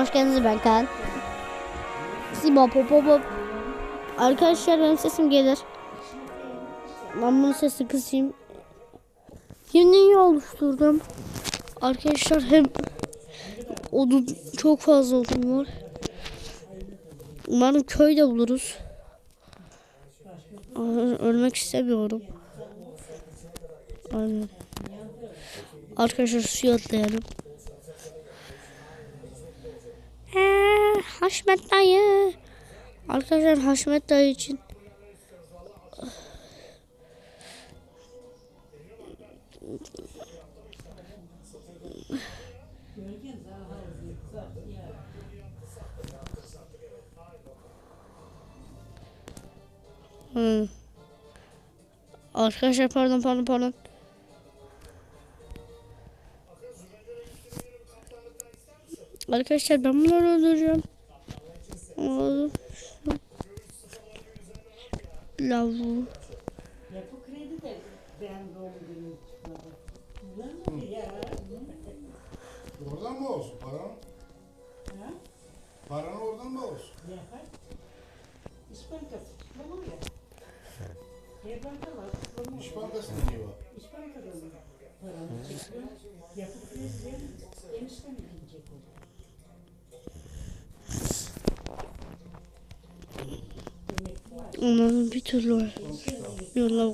hoş geldiniz ben Kaan. Sibo pop pop pop. Arkadaşlar benim sesim gelir. Ben bunun sesini kısayım. Yeni iyi oluşturdum. Arkadaşlar hem odun çok fazla odun var. Umarım köyde buluruz. Ölmek istemiyorum. Aynen. Arkadaşlar suya atlayalım. Eee, Haşmet dayı. Arkadaşlar Haşmet dayı için Hmm. Arkadaşlar pardon pardon pardon. Arkadaşlar ben bunları öldüreceğim. Lavu. Mı? Oradan mı olsun paran? Paran oradan mı olsun? İş Bankası çıkmıyor ya. Her banka var. İş Bankası ne diyor? İş Bankası mı? Paranı çıkıyor. Yapı kredi enişte mi gidecek o? Emekli var. Onların bir türlü. Yolla.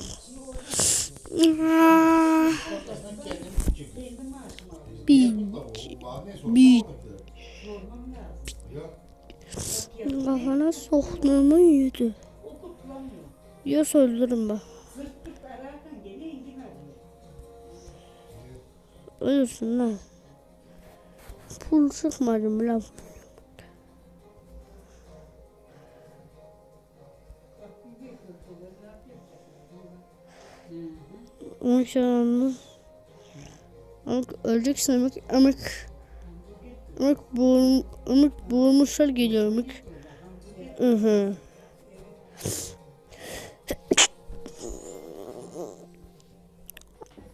Bir? Bir-. Ya kafana soktuğumu yedi. Yiyorsa öldürürüm arıyor. Ölürsün lan. Pul çıkmadım lan. An Amık öleceksin amık amık amık boğul amık boğulmuşlar geliyor amık. Hı hı.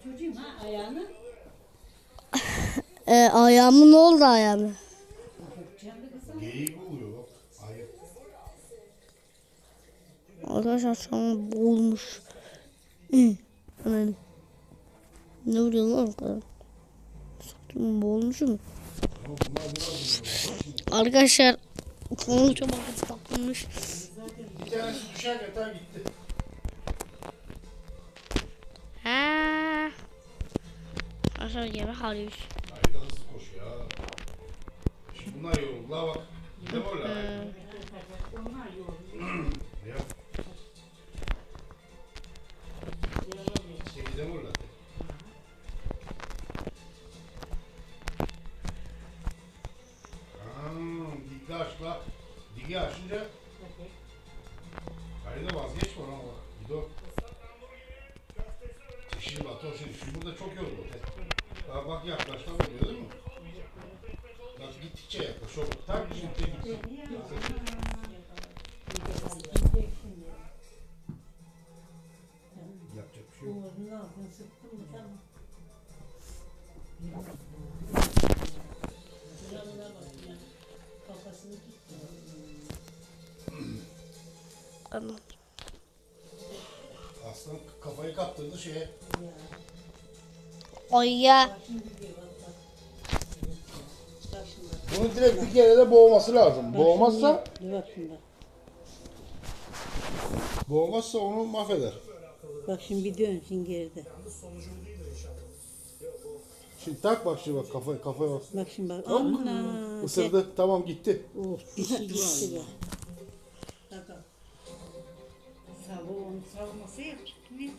Çocuğum ha ayağını E, ayağımın ne oldu ayağımı? Arkadaşlar şu an boğulmuş. Hı. Hemen. Ne vuruyor lan o kadar? Soktum boğulmuşum. Arkadaşlar konu çok akıtı takılmış. Bir tanesi düşer yatar gitti. Ha. Yemek alıyoruz. Ayıp da hızlı koşuyor ya. Bunlar yoruldular bak. Gidem öyle. Vazgeçme ona bak. Gido. Şimdi bak o şimdi, şimdi burada çok yoruldu. Bak bak yaklaştan oluyor değil mi? Bak gittikçe yaklaş. O tam şimdi gitsin. Yapacak bir şey yok. Boğazını aldın sıktın mı tamam. Yanına bak ya. Kafasını gitti. Anam. Aslan kafayı kaptırdı şeye. Ay ya. Şimdi bir bak bak. Bak şimdi bak. Bunu direkt bir kere de boğması lazım. Boğmazsa, Dur bak şimdi bak. boğmazsa onu mahveder. Bak şimdi bir dönsün geride. Şimdi tak bak şimdi bak kafaya kafaya bak. Bak şimdi bak. Ana. Isırdı. Tamam gitti. Oh bir şey gitti. Onu savması ya tutmuyor.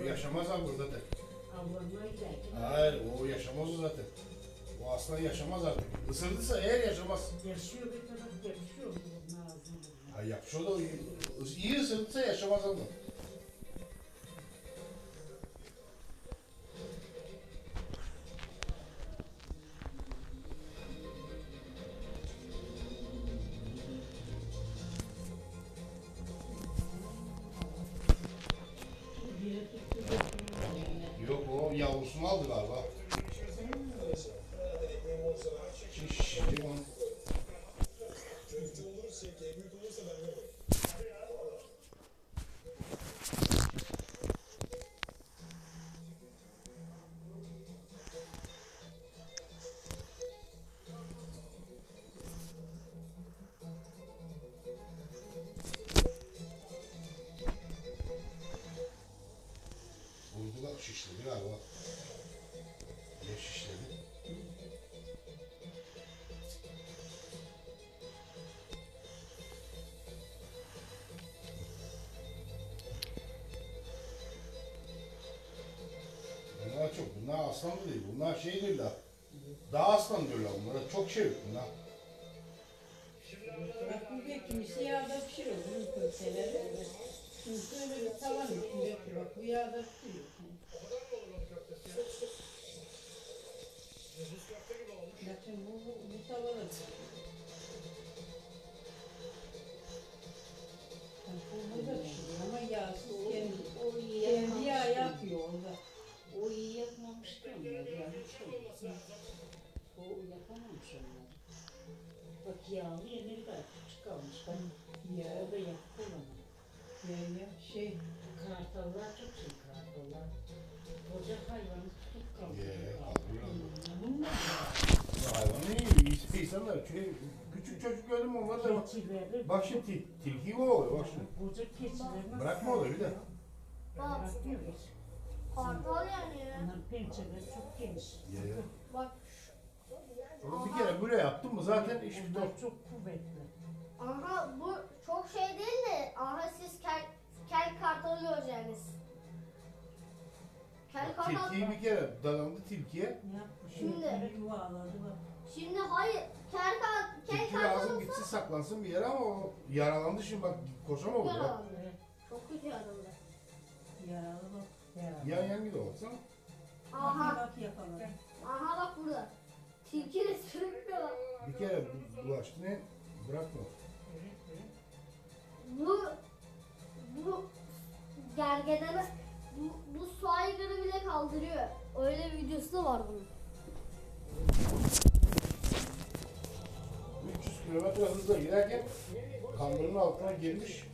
O yaşamaz abi burada tek. Hayır o yaşamaz o zaten. O aslan yaşamaz artık. Isırdıysa eğer yaşamaz. yaşıyor bir taraf yapışıyor bunun ağzına. Ha yapışıyor da o iyi, iyi ısırdıysa yaşamaz ama. Aslan da değil. Bunlar şey diyorlar. Dağ aslan diyorlar bunlara. Çok şey yok bunlar. Bak bu bir kimisi yağda pişiriyor bunun köfteleri. Kimisi öyle tavan içinde yapıyor. Bak bu yağda pişiriyor. Bakın bu, bu, bu tavada pişiriyor. Bak bu burada pişiriyor ama yağsız kendi, kendi yağ yapıyor orada. O da onlar yanlış olmuş. O yapamamış onlar. Bak yağlı kalmış. O da olamaz. ya, ya şey, Kartallar çok şey kartallar. Koca hayvanı tutup kaldırıyor. Bunlar Bu hayvan iyi. insanlar. Şey, küçük çocuk gördüm onlar da bak. keçileri. Bak şimdi til, tilki kovalıyor bak şimdi. Koca keçiler nasıl Bırakma onu bir de. Bak pençeleri çok geniş. Ye. Bak Onu bir kere böyle yaptın mı zaten iş biter. Onlar çok kuvvetli. aha bu çok şey değil de aha siz kel, kel kartalı göreceksiniz. Kel kartal Tilkiyi bir kere dalandı tilkiye. Ne yapmış? Şimdi- Şimdi. Yuvaladı bak. Şimdi hayır kel, kar, kel Tilki kartal lazım olsa gitsin saklansın bir yere ama o yaralandı şimdi bak koşamadı bak. yaralandı. Çok kötü yaralandı. Yaralı bak. Yaralı. Yan yan gidiyor baksana. Aha Bak yakaladı. aha bak burada. Tilki de sürüklüyor. Bir kere bu- bulaştı ne bırakma. Bu bu gergedene bu, bu su aygırı bile kaldırıyor. Öyle bir videosu da var bunun. 300 kilometre hızla giderken kamyonun altına girmiş.